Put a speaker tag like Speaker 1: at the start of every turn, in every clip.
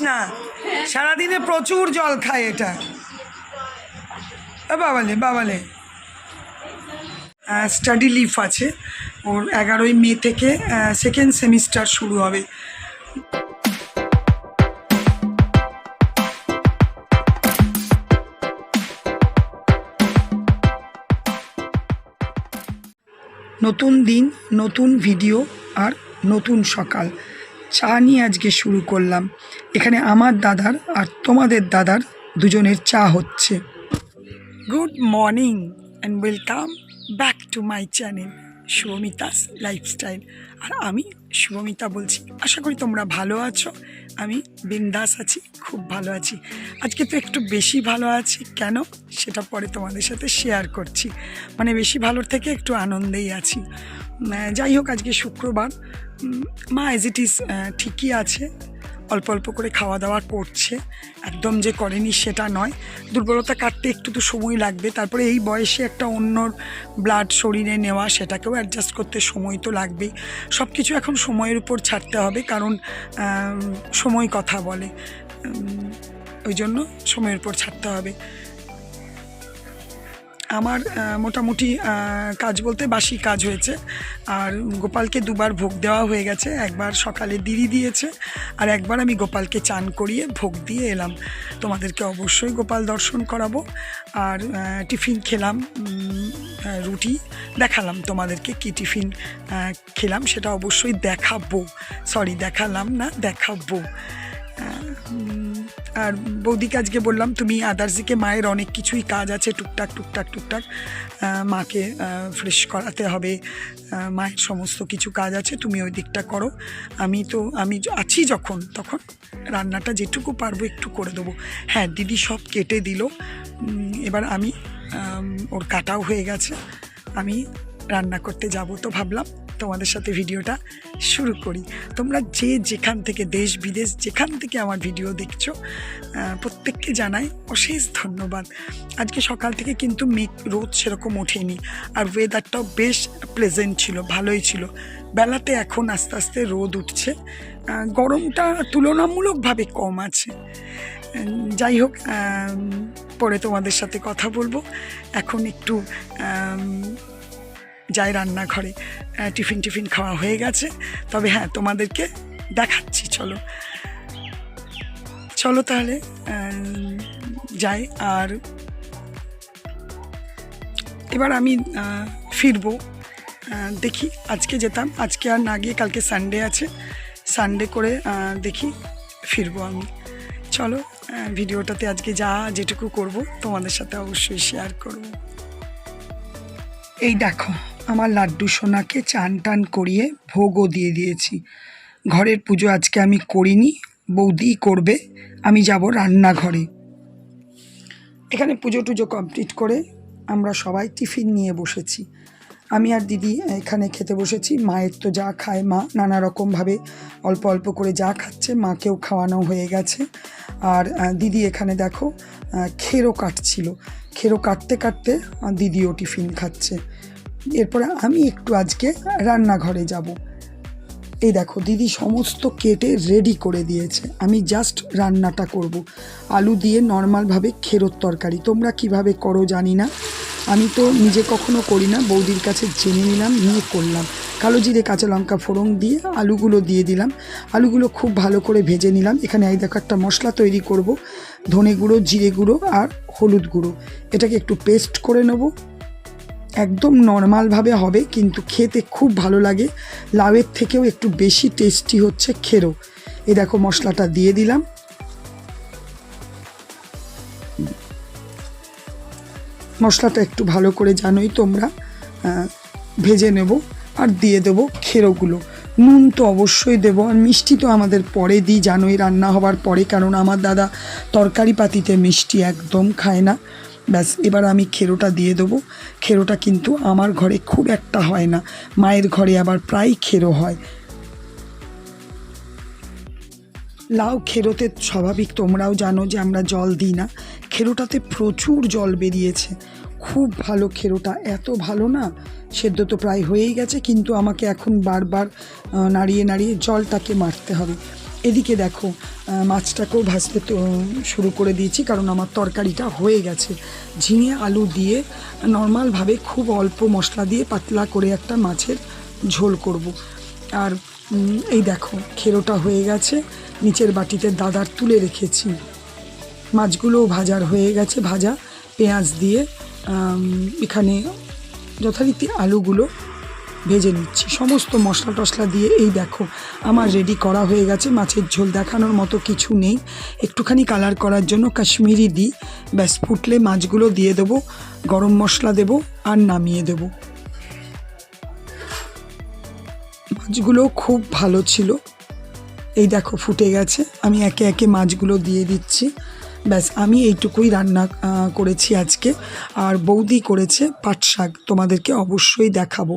Speaker 1: না। সারাদিনে প্রচুর জল খায় এটা। বাবালে বাবালে। স্টাডি লিফ আছে। ওর এগারোই মে থেকে সেকেন্ড সেমিস্টার শুরু হবে। নতুন দিন, নতুন ভিডিও আর নতুন সকাল। চা নিয়ে আজকে শুরু করলাম। এখানে আমার দাদার আর তোমাদের দাদার দুজনের চা হচ্ছে। Good morning and welcome back to my channel Soumitas lifestyle আর আমি শুভমিতা বলছি, আশা করি তোমরা ভালো আছো। আমি বিন্দাস আছি, খুব ভালো আছি। আজকে তো একটু বেশি ভালো আছি। কেন? সেটা পরে তোমাদের সাথে শেয়ার করছি। মানে বেশি ভালোর থেকে একটু আনন্দেই আছি। যাই হোক, আজকে শুক্রবার। মা এজ ইট ইজ ঠিকই আছে। অল্প অল্প করে খাওয়া দাওয়া করছে। একদম যে করেনি সেটা নয়। দুর্বলতা কাটতে একটু তো সময় লাগবে। তারপরে এই বয়সে একটা অন্যর ব্লাড শরীরে নেওয়া, সেটাকেও অ্যাডজাস্ট করতে সময় তো লাগবেই। সব কিছু এখন সময়ের উপর ছাড়তে হবে, কারণ সময় কথা বলে। ওই জন্য সময়ের উপর ছাড়তে হবে। আমার মোটামুটি কাজ বলতে বাসি কাজ হয়েছে। আর গোপালকে দুবার ভোগ দেওয়া হয়ে গেছে। একবার সকালে দিদি দিয়েছে, আর একবার আমি গোপালকে চান করিয়ে ভোগ দিয়ে এলাম। তোমাদেরকে অবশ্যই গোপাল দর্শন করাবো। আর টিফিন খেলাম রুটি। দেখালাম তোমাদেরকে কি টিফিন খেলাম, সেটা অবশ্যই দেখাবো। সরি, দেখালাম না, দেখাবো। আর বৌদিকে আজকে বললাম, তুমি আদার্স দিকে মায়ের অনেক কিছুই কাজ আছে, টুকটাক টুকটাক টুকটাক মাকে ফ্রেশ করাতে হবে মায়ের সমস্ত কিছু কাজ আছে, তুমি ওই দিকটা করো। আমি তো, আমি আছি যখন, তখন রান্নাটা যেটুকু পারব একটু করে দেবো। হ্যাঁ দিদি সব কেটে দিল। এবার আমি, ওর কাটাও হয়ে গেছে। আমি রান্না করতে যাব তো ভাবলাম। তোমাদের সাথে ভিডিওটা শুরু করি। তোমরা যে যেখান থেকে দেশ, বিদেশ যেখান থেকে আমার ভিডিও দেখছ প্রত্যেককে জানাই অশেষ ধন্যবাদ। আজকে সকাল থেকে কিন্তু মেঘ, রোদ সেরকম ওঠেনি আর ওয়েদারটাও বেশ প্লেজেন্ট ছিল, ভালোই ছিল। বেলাতে এখন আস্তে আস্তে রোদ উঠছে। গরমটা তুলনামূলকভাবে কম আছে। যাই হোক পরে তোমাদের সাথে কথা বলব। এখন একটু যাই রান্নাঘরে টিফিন টিফিন খাওয়া হয়ে গেছে। তবে হ্যাঁ তোমাদেরকে দেখাচ্ছি, চলো। চলো তাহলে যাই, আর এবার আমি ফিরবো। দেখি, আজকে যেতাম, আজকে আর না গিয়ে কালকে সানডে আছে। সানডে করে দেখি ফিরবো আমি। চলো ভিডিওটাতে আজকে যা যেটুকু করব, তোমাদের সাথে অবশ্যই শেয়ার করব। এই দেখো আমার লাড্ডু সোনাকে চান টান করিয়ে ভোগও দিয়ে দিয়েছি। ঘরের পুজো আজকে আমি করিনি, বৌদি করবে, আমি যাব রান্নাঘরে। এখানে পুজো টুজো কমপ্লিট করে আমরা সবাই টিফিন নিয়ে বসেছি। আমি আর দিদি এখানে খেতে বসেছি, মায়ের তো যা খায় মা, নানা রকমভাবে অল্প অল্প করে যা খাচ্ছে, মাকেও খাওয়ানো হয়ে গেছে। আর দিদি এখানে দেখো খেরো কাটছিল। খেরো কাটতে কাটতে দিদিও টিফিন খাচ্ছে। এরপরে আমি একটু আজকে রান্নাঘরে যাব। এই দেখো, দিদি সমস্ত কেটে রেডি করে দিয়েছে। আমি জাস্ট রান্নাটা করব। আলু দিয়ে নর্মালভাবে খেরোর তরকারি। তোমরা কীভাবে করো জানি না। আমি তো নিজে কখনো করি না, বৌদির কাছে জেনে নিলাম, নিয়ে করলাম। কালো জিরে, কাঁচা লঙ্কা ফোড়ন দিয়ে আলুগুলো দিয়ে দিলাম। আলুগুলো খুব ভালো করে ভেজে নিলাম। এখানে এই দেখো একটা মশলা তৈরি করব। ধনে গুঁড়ো, জিরে গুঁড়ো আর হলুদ গুঁড়ো। এটাকে একটু পেস্ট করে নেব। একদম নর্মালভাবে হবে, কিন্তু খেতে খুব ভালো লাগে। লাউয়ের থেকেও একটু বেশি টেস্টি হচ্ছে খেরো। এই দেখো মশলাটা দিয়ে দিলাম। মশলাটা একটু ভালো করে জানোই তোমরা ভেজে নেব আর দিয়ে দেব খেরোগুলো। নুন তো অবশ্যই দেবো, আর মিষ্টি তো আমাদের পরে দিই, জানোই রান্না হওয়ার পরে, কারণ আমার দাদা তরকারি পাতিতে মিষ্টি একদম খায় না। ব্যাস, এবার আমি খেরোটা দিয়ে দেবো। খেরোটা কিন্তু আমার ঘরে খুব একটা হয় না। মায়ের ঘরে আবার প্রায় খেরো হয়। লাউ খেরোতে স্বাভাবিক, তোমরাও জানো যে আমরা জল দিই না। খেরোটাতে প্রচুর জল বেরিয়েছে। খুব ভালো খেরোটা। এত ভালো না, সেদ্ধ তো প্রায় হয়েই গেছে, কিন্তু আমাকে এখন বারবার নাড়িয়ে নাড়িয়ে জলটাকে মারতে হবে। এদিকে দেখো মাছটাকেও ভাজতে শুরু করে দিয়েছি, কারণ আমার তরকারিটা হয়ে গেছে ঝিঙে, আলু দিয়ে নর্মালভাবে খুব অল্প মশলা দিয়ে পাতলা করে একটা মাছের ঝোল করব। আর এই দেখো, খেরোটা হয়ে গেছে, নিচের বাটিতে দাদার তুলে রেখেছি মাছগুলোও ভাজার হয়ে গেছে, ভাজা পেঁয়াজ দিয়ে এখানে যথারীতি আলুগুলো ভেজে নিচ্ছি। সমস্ত মশলা টশলা দিয়ে এই দেখো, আমার রেডি করা হয়ে গেছে। মাছের ঝোল দেখানোর মতো কিছু নেই। একটুখানি কালার করার জন্য কাশ্মীরি দিই ব্যাস ফুটলে মাছগুলো দিয়ে দেবো, গরম মশলা দেবো আর নামিয়ে দেবো। মাছগুলো খুব ভালো ছিল। এই দেখো ফুটে গেছে। আমি একে একে মাছগুলো দিয়ে দিচ্ছি। ব্যাস আমি এইটুকুই রান্না করেছি আজকে। আর বৌদি করেছে পাট শাক। তোমাদেরকে অবশ্যই দেখাবো।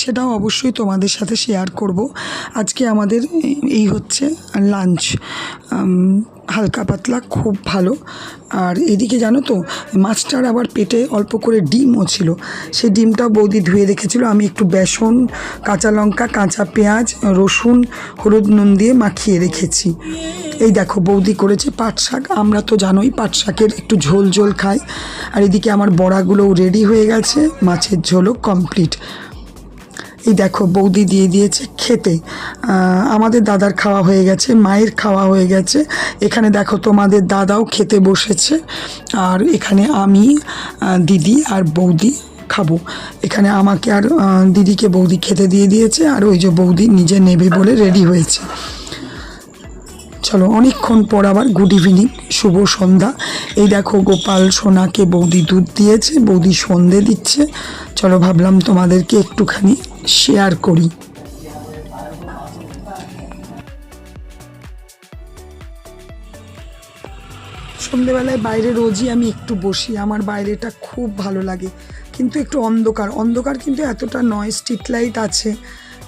Speaker 1: সেটাও অবশ্যই তোমাদের সাথে শেয়ার করব। আজকে আমাদের এই- হচ্ছে লাঞ্চ হালকা পাতলা, খুব ভালো। আর এদিকে জানো তো, মাছটার আবার পেটে অল্প করে ডিমও ছিল। সেই ডিমটাও বৌদি ধুয়ে রেখেছিল। আমি একটু বেসন, কাঁচা লঙ্কা, কাঁচা পেঁয়াজ, রসুন, হলুদ নুন দিয়ে মাখিয়ে রেখেছি। এই দেখো, বৌদি করেছে পাট শাক। আমরা তো জানোই পাট শাকের একটু ঝোল ঝোল খাই। আর এদিকে আমার বড়াগুলোও রেডি হয়ে গেছে। মাছের ঝোলও কমপ্লিট এই দেখো বৌদি দিয়ে দিয়েছে খেতে। আমাদের দাদার খাওয়া হয়ে গেছে, মায়ের খাওয়া হয়ে গেছে। এখানে দেখো তোমাদের দাদাও খেতে বসেছে, আর এখানে আমি দিদি আর বৌদি খাব। এখানে আমাকে আর দিদিকে বৌদি খেতে দিয়ে দিয়েছে, আর ওই যে বৌদি নিজে নেবে বলে রেডি হয়েছে। চলো অনেকক্ষণ পর আবার গুড ইভিনিং শুভ সন্ধ্যা। এই দেখো গোপাল সোনাকে বৌদি দুধ দিয়েছে, বৌদি সন্ধে দিচ্ছে। চলো ভাবলাম তোমাদেরকে একটুখানি শেয়ার করি। সন্ধেবেলায় বাইরে রোজই আমি একটু বসি, আমার বাইরেটা খুব ভালো লাগে। কিন্তু একটু অন্ধকার অন্ধকার কিন্তু এতটা নয় স্ট্রিট লাইট আছে।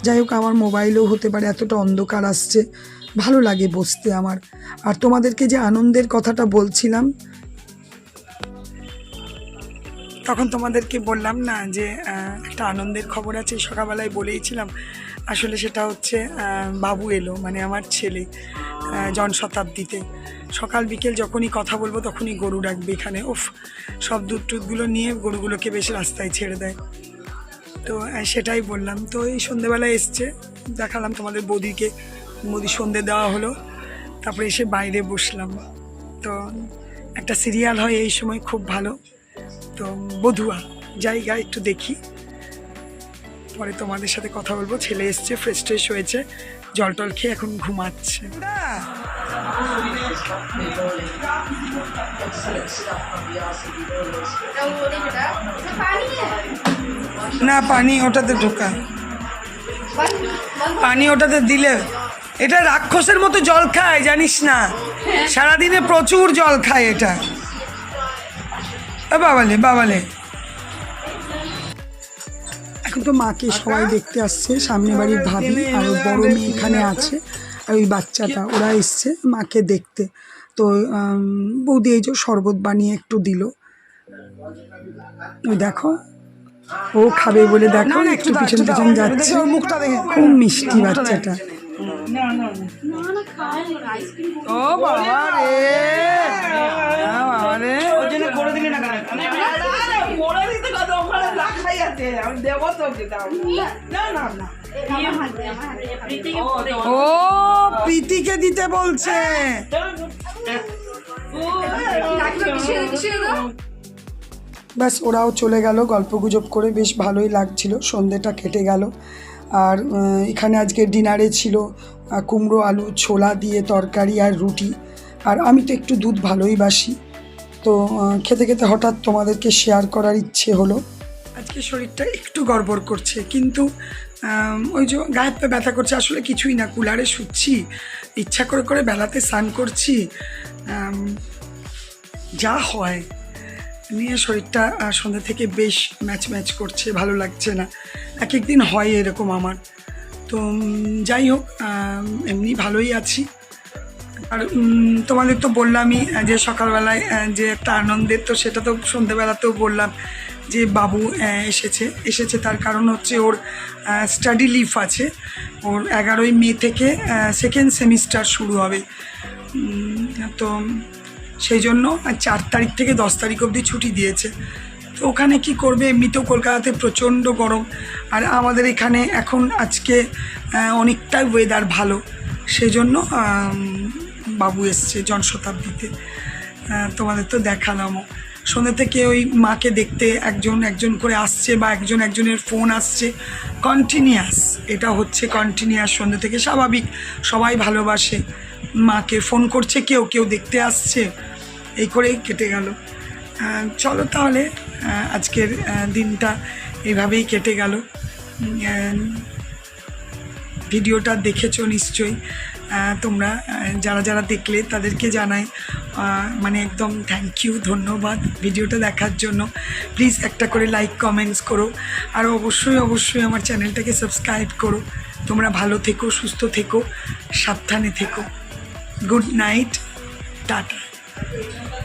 Speaker 1: যাই হোক, আমার মোবাইলেও হতে পারে, এতটা অন্ধকার আসছে। ভালো লাগে বসতে আমার। আর তোমাদেরকে যে আনন্দের কথাটা বলছিলাম, তখন তোমাদেরকে বললাম না যে একটা আনন্দের খবর আছে, সকালবেলায় বলেইছিলাম। আসলে সেটা হচ্ছে বাবু এলো মানে আমার ছেলে জন শতাব্দীতে। সকাল, বিকেল যখনই কথা বলব তখনই গরু ডাকবে এখানে। উফ, সব দুধ টুধগুলো নিয়ে গরুগুলোকে বেশ রাস্তায় ছেড়ে দেয়। তো সেটাই বললাম। তো এই সন্ধেবেলায় এসছে, দেখালাম তোমাদের বৌদিকে। বৌদি সন্ধে দেওয়া হলো। তারপরে এসে বাইরে বসলাম। তো একটা সিরিয়াল হয় এই সময় খুব ভালো। তো বধুয়া জায়গা একটু দেখি। পরে তোমাদের সাথে কথা বলব। ছেলে এসছে ফ্রেশ ট্রেশ হয়েছে জল টল খেয়ে এখন ঘুমাচ্ছে। না পানি ওটাতে ঢোকা। পানি ওটাতে দিলে এটা রাক্ষসের মতো জল খায় জানিস না? সারাদিনে প্রচুর জল খায় এটা। বাবালে বাবালে। এখন তো মাকে সবাই দেখতে আসছে সামনে বাড়ির ভাবি আর বড় মেয়ে এখানে আছে আর ওই বাচ্চাটা ওরা এসছে মাকে দেখতে। তো বৌদি এই যে শরবত বানিয়ে একটু দিল। ওই দেখো ও খাবে বলে দেখো একটু পিছন পিছন যাচ্ছে। খুব মিষ্টি বাচ্চাটা। ও বাবা রে। বাবা রে।
Speaker 2: ওর জন্য করে দিলি না করে দিতে কত ওখানে রাখাই আছে। আমি দেবো তোকে দাও না না না
Speaker 1: ও প্রীতিকে দিতে বলছে। ব্যাস ওরাও চলে গেল। গল্প গুজব করে বেশ ভালোই লাগছিল। সন্ধেটা কেটে গেল। আর এখানে আজকে ডিনারে ছিল কুমড়ো, আলু, ছোলা দিয়ে তরকারি আর রুটি। আর আমি তো একটু দুধ ভালোই বাসি। তো খেতে খেতে হঠাৎ তোমাদেরকে শেয়ার করার ইচ্ছে হলো। আজকে শরীরটা একটু গড়বড় করছে, কিন্তু ওই যে গায়ে পা ব্যথা করছে, আসলে কিছুই না। কুলারে শুচ্ছি, ইচ্ছা করে করে বেলাতে স্নান করছি। যা হয়। নিয়ে শরীরটা আহ, সন্ধ্যা থেকে বেশ ম্যাচ ম্যাচ করছে ভালো লাগছে না। এক একদিন হয় এরকম আমার। তো যাই হোক এমনি ভালোই আছি। আর তোমাদের তো বললামই যে সকালবেলায় যে একটা আনন্দের তো সেটা তো সন্ধ্যেবেলাতেও বললাম যে বাবু এসেছে। এসেছে তার কারণ হচ্ছে ওর স্টাডি লিভ আছে। ওর এগারোই মে থেকে সেকেন্ড সেমিস্টার শুরু হবে। তো সেই জন্য চার তারিখ থেকে দশ তারিখ অবধি ছুটি দিয়েছে। তো ওখানে কি করবে? এমনিতেও কলকাতাতে প্রচণ্ড গরম। আর আমাদের এখানে এখন আজকে অনেকটাই ওয়েদার ভালো। সেই জন্য বাবু এসছে জনশতাব্দীতে। তোমাদের তো দেখালামও। সন্ধ্যে থেকে ওই মাকে দেখতে একজন একজন করে আসছে বা একজন একজনের ফোন আসছে। কন্টিনিউয়াস এটা হচ্ছে কন্টিনিউয়াস সন্ধ্যে থেকে স্বাভাবিক। সবাই ভালোবাসে। মাকে ফোন করছে, কেউ কেউ দেখতে আসছে। এই করেই কেটে গেল। চলো তাহলে আজকের দিনটা এভাবেই কেটে গেল। ভিডিওটা দেখেছ নিশ্চয়ই। তোমরা যারা যারা দেখলে তাদেরকে জানাই মানে একদম থ্যাংক ইউ ধন্যবাদ ভিডিওটা দেখার জন্য। প্লিজ একটা করে লাইক কমেন্টস করো। আর অবশ্যই অবশ্যই আমার চ্যানেলটাকে সাবস্ক্রাইব করো। তোমরা ভালো থেকো, সুস্থ থেকো, সাবধানে থেকো। Good night tata. Thank you.